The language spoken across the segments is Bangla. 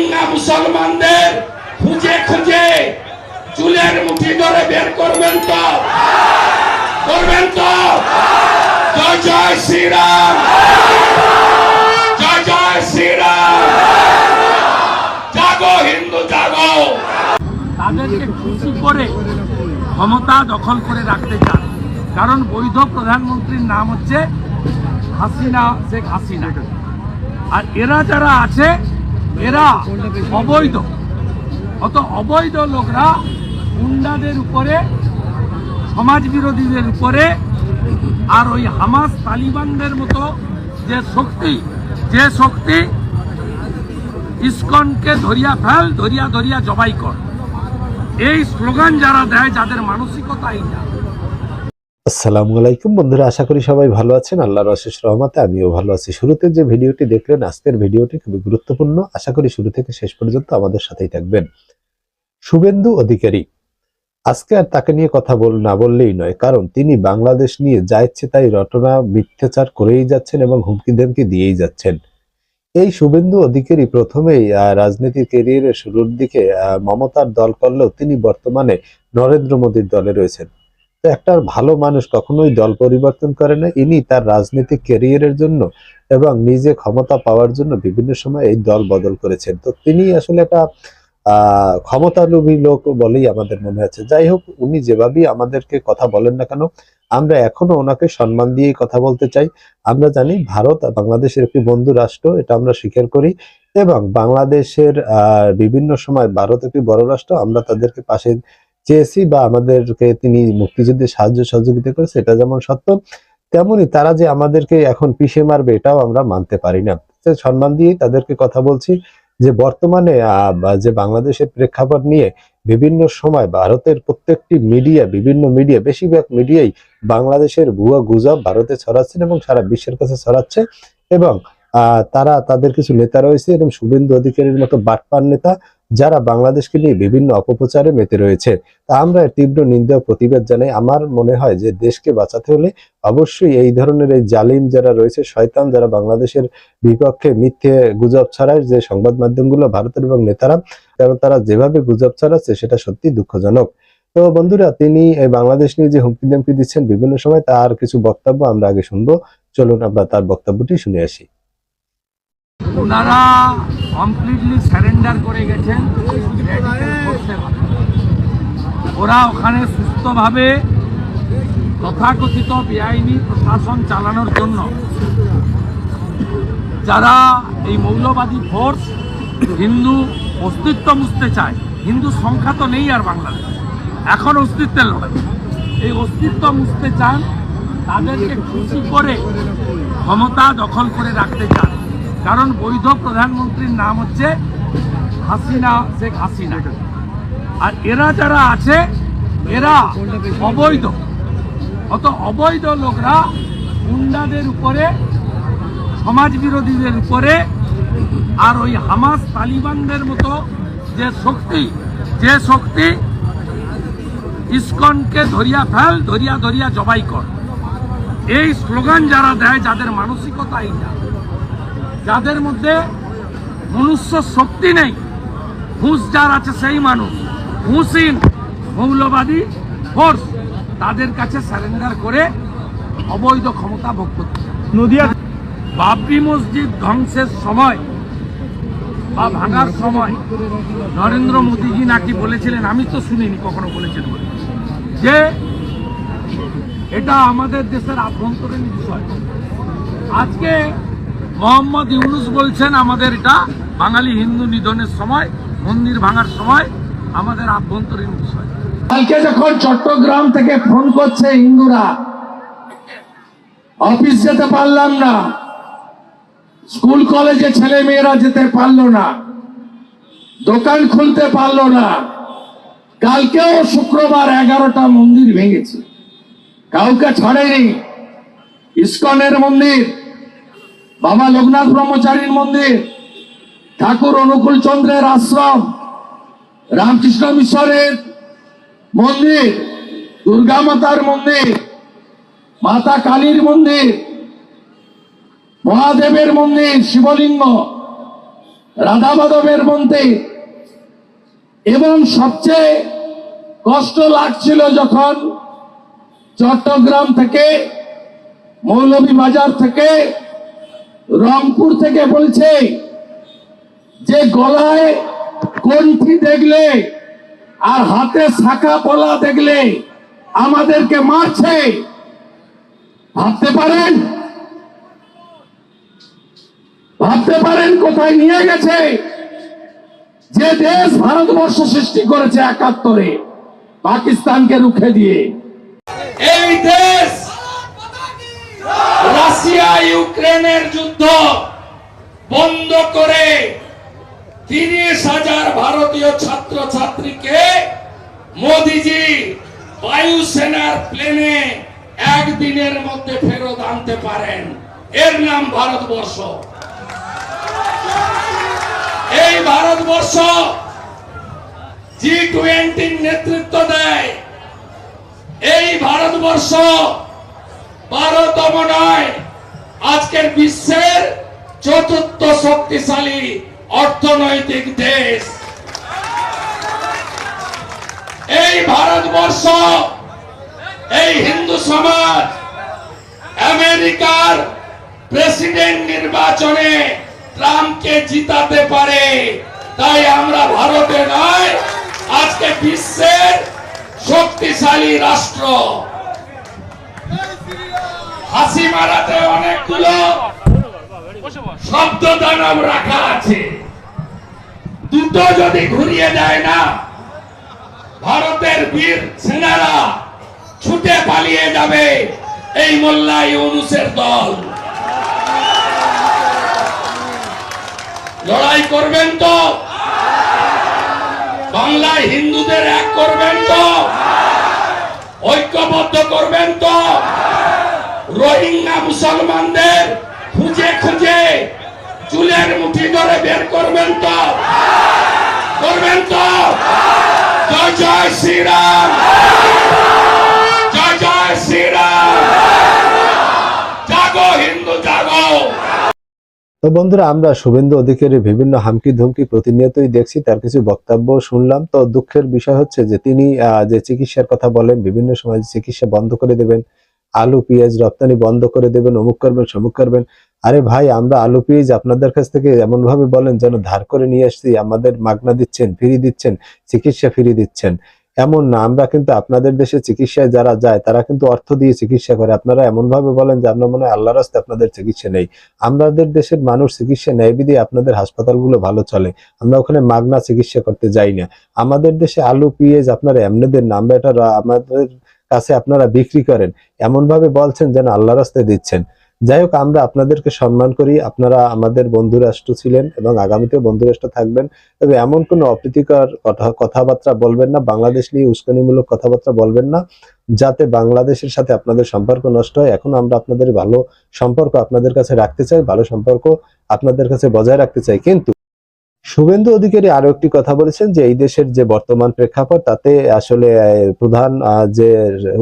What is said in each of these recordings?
রোহিঙ্গা মুসলমানদের খুঁজে খুঁজে চুলের মুঠি ধরে বের করবেন তো? করবেন তো? জয় জয় শ্রীরাম। জয় জয় শ্রীরাম। জাগো হিন্দু, জাগো। তাদেরকে খুশি করে ক্ষমতা দখল করে রাখতে চান। কারণ বৈধ প্রধানমন্ত্রীর নাম হচ্ছে হাসিনা, শেখ হাসিনা। আর এরা যারা আছে এরা অবৈধ। অত অবৈধ লোকরা গুন্ডাদের উপরে সমাজ বিরোধীদের উপরে আর ওই হামাস তালিবানদের মতো যে শক্তি যে শক্তি ইস্কনকে ধরিয়া ফেল, ধরিয়া ধরিয়া জবাই কর। এই স্লোগান যারা দেয়, যাদের মানসিকতা এইটা আসসালামু আলাইকুম বন্ধুরা, আশা করি সবাই ভালো আছেন। আল্লাহর অশেষ রহমতে আমিও ভালো আছি। শুরুতে যে ভিডিওটি দেখলেন, আজকের ভিডিওটি খুবই গুরুত্বপূর্ণ। আশা করি শুরু থেকে শেষ পর্যন্ত আমাদের সাথেই থাকবেন। শুভেন্দু অধিকারী, আজকে আর তাকে নিয়ে কথা বল না বললেই নয়, কারণ তিনি বাংলাদেশ নিয়ে যা ইচ্ছে তাই রটনা, মিথ্যাচার করেই যাচ্ছেন এবং হুমকি ধমকি দিয়েই যাচ্ছেন। এই শুভেন্দু অধিকারী প্রথমেই রাজনীতির কেরিয়ারের শুরুর দিকে মমতার দল করলেও তিনি বর্তমানে নরেন্দ্র মোদীর দলে রয়েছেন। একটা ভালো মানুষ কখনোই দল পরিবর্তন করে না। ইনি তার রাজনৈতিক ক্যারিয়ারের জন্য এবং নিজে ক্ষমতা পাওয়ার জন্য বিভিন্ন সময় এই দল বদল করেছেন। তো তিনি আসলে একটা ক্ষমতালোভী লোক বলেই আমাদের মনে হচ্ছে। যাই হোক, উনি যেভাবেই আমাদেরকে কথা বলেন না কেন, আমরা এখনও ওনাকে সম্মান দিয়েই কথা বলতে চাই। আমরা জানি ভারত বাংলাদেশের একটি বন্ধু রাষ্ট্র, এটা আমরা স্বীকার করি এবং বাংলাদেশের বিভিন্ন সময় ভারত একটি বড় রাষ্ট্র, আমরা তাদেরকে পাশে চেয়েছি বা আমাদেরকে তিনি মুক্তিযুদ্ধে সাহায্য সহযোগিতা করেছে, এটা যেমন সত্য, তেমনি তারা যে আমাদেরকে এখন পিষে মারবে, এটাও আমরা মানতে পারি না। সম্মান দিয়ে তাদেরকে কথা বলছি যে বর্তমানে যে বাংলাদেশের প্রেক্ষাপট নিয়ে বিভিন্ন সময় ভারতের প্রত্যেকটি মিডিয়া, বিভিন্ন মিডিয়া, বেশিরভাগ মিডিয়াই বাংলাদেশের ভুয়া গুজব ভারতে ছড়াচ্ছেন এবং সারা বিশ্বের কাছে ছড়াচ্ছে এবং তারা তাদের কিছু নেতা রয়েছে এবং শুভেন্দু অধিকারীর মতো বাটপার নেতা যারা বাংলাদেশকে নিয়ে বিভিন্ন অপপ্রচারে মেতে রয়েছে, তা আমরা তীব্র নিন্দা প্রতিবাদ জানাই। আমার মনে হয় যে দেশকে বাঁচাতে হলে অবশ্যই এই ধরনের এই জালিম যারা রয়েছে, শয়তান যারা বাংলাদেশের বিপক্ষে মিথ্যে গুজব ছড়ায়, যে সংবাদ মাধ্যমগুলো ভারতের এবং নেতারা, কারণ তারা যেভাবে গুজব ছড়াচ্ছে সেটা সত্যি দুঃখজনক। তো বন্ধুরা, তিনি বাংলাদেশ নিয়ে যে হুমকি দামকি দিচ্ছেন বিভিন্ন সময়, তার কিছু বক্তব্য আমরা আগে শুনব। চলুন আমরা তার বক্তব্যটি শুনে আসি। ওনারা কমপ্লিটলি স্যারেন্ডার করে গেছেন। ওরা ওখানে সুস্থভাবে তথাকথিত বেআইনি প্রশাসন চালানোর জন্য যারা এই মৌলবাদী ফোর্স হিন্দু অস্তিত্ব মুছতে চায়, হিন্দু সংখ্যা তো নেই আর বাংলাদেশ। এখন অস্তিত্বের লড়াই। এই অস্তিত্ব মুছতে চান, তাদেরকে খুশি করে ক্ষমতা দখল করে রাখতে চান। কারণ বৈধ প্রধানমন্ত্রীর নাম হচ্ছে হাসিনা, শেখ হাসিনা। আর এরা যারা আছে, এরা অবৈধ। অত অবৈধ লোকরা গুন্ডাদের উপরে সমাজ বিরোধীদের উপরে, আর ওই হামাস তালিবানদের মতো যে শক্তি যে শক্তি ইস্কনকে ধরিয়া ফেল, ধরিয়া ধরিয়া জবাই কর। এই স্লোগান যারা দেয়, যাদের মানসিকতা এইটা যাদের মধ্যে মনুষ্য শক্তি নেই হুঁশ যার আছে সেই মানুষ। হুঁসিন মৌলবাদী ফোর্স তাদের কাছে স্যারেন্ডার করে অবৈধ ক্ষমতা ভোগ করতে নদিয়া বাবরি মসজিদ ধ্বংসের সময় বা ভাঙার সময় নরেন্দ্র মোদীজি নাকি বলেছিলেন আমি তো শুনিনি কখনো বলেছেন বলে যে এটা আমাদের দেশের আভ্যন্তরীণ বিষয়। আজকে মোহাম্মদ ইউনুস বলছেন, আমাদের এটা বাঙালি হিন্দু নিধনের সময়, মন্দির ভাঙার সময়, আমাদের আভ্যন্তরীণ বিষয়। কালকে যখন চট্টগ্রাম থেকে ফোন করছে হিন্দুরা, অফিস যেতে পারলাম না, স্কুল, কলেজে ছেলে মেয়েরা যেতে পারল না, দোকান খুলতে পারল না, কালকেও শুক্রবার এগারোটা মন্দির ভেঙেছে। কাউকে ছাড়েনি। ইস্কনের মন্দির বাবা লোকনাথ ব্রহ্মচারীর মন্দির, ঠাকুর অনুকূল চন্দ্রের আশ্রম, রামকৃষ্ণ মিশনের মন্দির, দুর্গা মাতার মন্দির, মাতা কালীর মন্দির, মহাদেবের মন্দির, শিবলিঙ্গ, রাধা মাধবের মন্দির। এবং সবচেয়ে কষ্ট লাগছিল যখন চট্টগ্রাম থেকে মৌলভী মৌলভীবাজার থেকে রংপুর থেকে বলছে যে গলায় কণ্ঠি দেখলে আর হাতে শাখা পলা দেখলে আমাদেরকে মারছে। ভাবতে পারেন? ভাবতে পারেন কোথায় নিয়ে গেছে? যে দেশ ভারতবর্ষ সৃষ্টি করেছে একাত্তরে, পাকিস্তানকে রুখে দিয়ে। এই দেশ রাশিয়া ইউক্রেনের যুদ্ধ বন্ধ করে তিরিশ হাজার ভারতীয় ছাত্র ছাত্রীকে মোদিজি বায়ুসেনার প্লেনে একদিনের মধ্যে ফেরত আনতে পারেন। এর নাম ভারতবর্ষ। এই ভারতবর্ষ জি টোয়েন্টির নেতৃত্ব দেয়। এই ভারতবর্ষ বারোতম নয় আজকের বিশ্বের চতুর্থ শক্তিশালী অর্থনৈতিক দেশ। এই ভারতবর্ষ, এই হিন্দু সমাজ, আমেরিকার প্রেসিডেন্ট নির্বাচনে ট্রাম্পকে জিতাতে পারে। তাই আমরা ভারতে নয়, আজকে বিশ্বের শক্তিশালী রাষ্ট্র। হাসি মারাতে অনেকগুলো শব্দ দানব রাখা আছে। দুটো যদি ঘুরিয়ে দেয় না, ভারতের বীর সেনারা ছুটে পালিয়ে যাবে এই মোল্লা ইউনুসের দল। লড়াই করবেন তো? বাংলায় হিন্দুদের এক করবেন তো? ঐক্যবদ্ধ করবেন তো? মুসলমানদের খুঁজে খুঁজে চুলের মুঠি ধরে বের করবেন তো? করবেন তো? জয় জয় শ্রীরাম। জয় জয় শ্রীরাম। জাগো হিন্দু, জাগো। তো বন্ধুরা, আমরা শুভেন্দু অধিকারীর বিভিন্ন হামকি ধমকি প্রতিনিয়তই দেখছি, তার কিছু বক্তব্য শুনলাম। তো দুঃখের বিষয় হচ্ছে যে তিনি যে চিকিৎসার কথা বলেন, বিভিন্ন সময় চিকিৎসা বন্ধ করে দেবেন আলু, পেঁয়াজ রপ্তানি বন্ধ করে দেবেন, অমুক করবেন, সমুক করবেন। আরে ভাই, আমরা আলু, পেঁয়াজ আপনাদের কাছ থেকে এমন ভাবে বলেন যেন ধার করে নিয়ে আসছি, আমাদের মাগনা দিচ্ছেন, ফ্রি দিচ্ছেন, চিকিৎসা ফ্রি দিচ্ছেন। এমন না, আমরা কিন্তু আপনাদের দেশে চিকিৎসায় যারা যায়, তারা কিন্তু অর্থ দিয়ে চিকিৎসা করে। আপনারা এমন ভাবে বলেন যে আপনার মনে হয় আল্লাহর রাস্তে আপনাদের চিকিৎসা নেই। আমাদের দেশের মানুষ চিকিৎসা নেয় বিধি আপনাদের হাসপাতালগুলো ভালো চলে। আমরা ওখানে মাগনা চিকিৎসা করতে যাই না। আমাদের দেশে আলু, পেঁয়াজ আপনারা এমনিদের নাম এটা আমাদের কাছে আপনারা বিক্রি করেন। এমন ভাবে বলছেন যেন আল্লাহ রাস্তায় দিচ্ছেন। যাই হোক, আমরা আপনাদেরকে সম্মান করি। আপনারা আমাদের বন্ধু রাষ্ট্র ছিলেন এবং আগামীতেও বন্ধু রাষ্ট্র থাকবেন। তবে এমন কোনো অপ্রীতিকর কথা- কথাবার্তা বলবেন না। বাংলাদেশ নিয়ে উস্কানিমূলক কথাবার্তা বলবেন না, যাতে বাংলাদেশের সাথে আপনাদের সম্পর্ক নষ্ট হয়। এখন আমরা আপনাদের ভালো সম্পর্ক আপনাদের কাছে রাখতে চাই, ভালো সম্পর্ক আপনাদের কাছে বজায় রাখতে চাই। কিন্তু শুভেন্দু অধিকারী আরও একটি কথা বলেছেন যে, এই দেশের যে বর্তমান প্রেক্ষাপট, তাতে আসলে প্রধান যে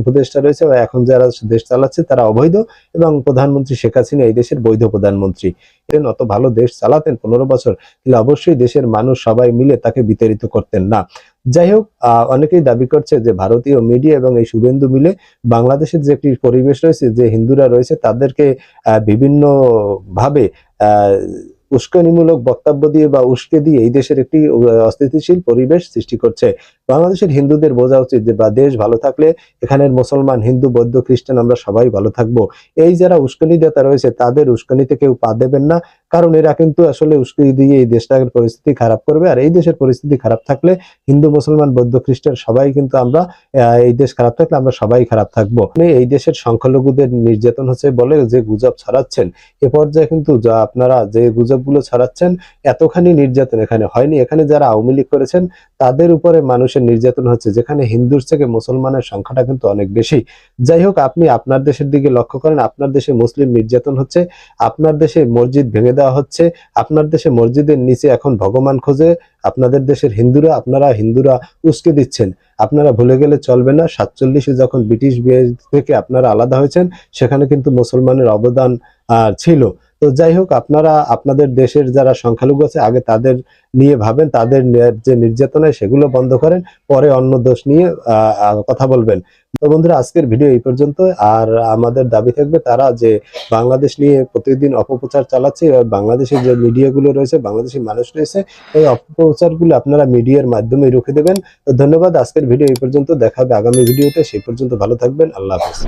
উপদেষ্টা রয়েছে এখন যারা দেশ চালাচ্ছে, তারা অবৈধ এবং প্রধানমন্ত্রী শেখ হাসিনা এই দেশের বৈধ প্রধানমন্ত্রী। অত ভালো দেশ চালাতেন পনেরো বছর, তাহলে অবশ্যই দেশের মানুষ সবাই মিলে তাকে বিতাড়িত করতেন না। যাই হোক অনেকেই দাবি করছে যে, ভারতীয় মিডিয়া এবং এই শুভেন্দু মিলে বাংলাদেশের যে একটি পরিবেশ রয়েছে, যে হিন্দুরা রয়েছে, তাদেরকে বিভিন্ন ভাবে উস্কানিমূলক বক্তব্য দিয়ে বা উস্কে দিয়ে এই দেশের একটি অস্থিতিশীল পরিবেশ সৃষ্টি করছে। বাংলাদেশের হিন্দুদের বোঝা উচিত যে, বা দেশ ভালো থাকলে এখানের মুসলমান, হিন্দু, বৌদ্ধ, খ্রিস্টান আমরা সবাই ভালো থাকব। এই যারা উস্কানি দাতা রয়েছে, তাদের উস্কানিতে কেউ পা দেবেন না। কারণ এরা কিন্তু আসলে উস্কানি দিয়ে এই দেশটার পরিস্থিতি খারাপ করবে। আর এই দেশের পরিস্থিতি খারাপ থাকলে হিন্দু, মুসলমান, বৌদ্ধ, খ্রিস্টান সবাই কিন্তু আমরা এই দেশ খারাপ থাকলে আমরা সবাই খারাপ থাকব। মানে এই দেশের সংখ্যালঘুদের নির্যাতন হচ্ছে বলে যে গুজব ছড়াচ্ছেন। এ পর্যায়ে কিন্তু যা আপনারা যে গুজবগুলো ছড়াচ্ছেন, এতখানি নির্যাতন এখানে হয়নি। এখানে যারা আওয়ামী লীগ করেছেন, তাদের উপরে মানুষের নির্যাতন হচ্ছে, যেখানে হিন্দুর থেকে মুসলমানের সংখ্যাটা কিন্তু অনেক বেশি। যাই হোক, আপনি আপনার দেশের দিকে লক্ষ্য করেন, আপনার দেশে মুসলিম নির্যাতন হচ্ছে, আপনার দেশে মসজিদ ভেঙে দেওয়া হচ্ছে, আপনার দেশে মসজিদের নিচে এখন ভগবান খোঁজে, আপনাদের দেশের হিন্দুরা, আপনারা হিন্দুরা উস্কে দিচ্ছেন। আপনারা ভুলে গেলে চলবে না, সাতচল্লিশে যখন ব্রিটিশ থেকে আপনারা আলাদা হয়েছেন, সেখানে কিন্তু মুসলমানের অবদান ছিল। তো যাই হোক, আপনারা, আপনাদের দেশের যারা সংখ্যালঘু আছে, আগে তাদের নিয়ে ভাবেন, তাদের যে নির্যাতনায় সেগুলো বন্ধ করেন, পরে অন্য দোষ নিয়ে কথা বলবেন। তো বন্ধুরা, আজকের ভিডিও এই পর্যন্ত। আর আমাদের দাবি থাকবে তারা যে বাংলাদেশ নিয়ে প্রতিদিন অপপ্রচার চালাচ্ছে বাংলাদেশের যে মিডিয়াগুলো রয়েছে বাংলাদেশের মানুষ রয়েছে, এই অপপ্রচারগুলো আপনারা মিডিয়ার মাধ্যমে রুখে দেবেন। তো ধন্যবাদ, আজকের ভিডিও এই পর্যন্ত। দেখা হবে আগামী ভিডিওতে। সেই পর্যন্ত ভালো থাকবেন। আল্লাহ হাফেজ।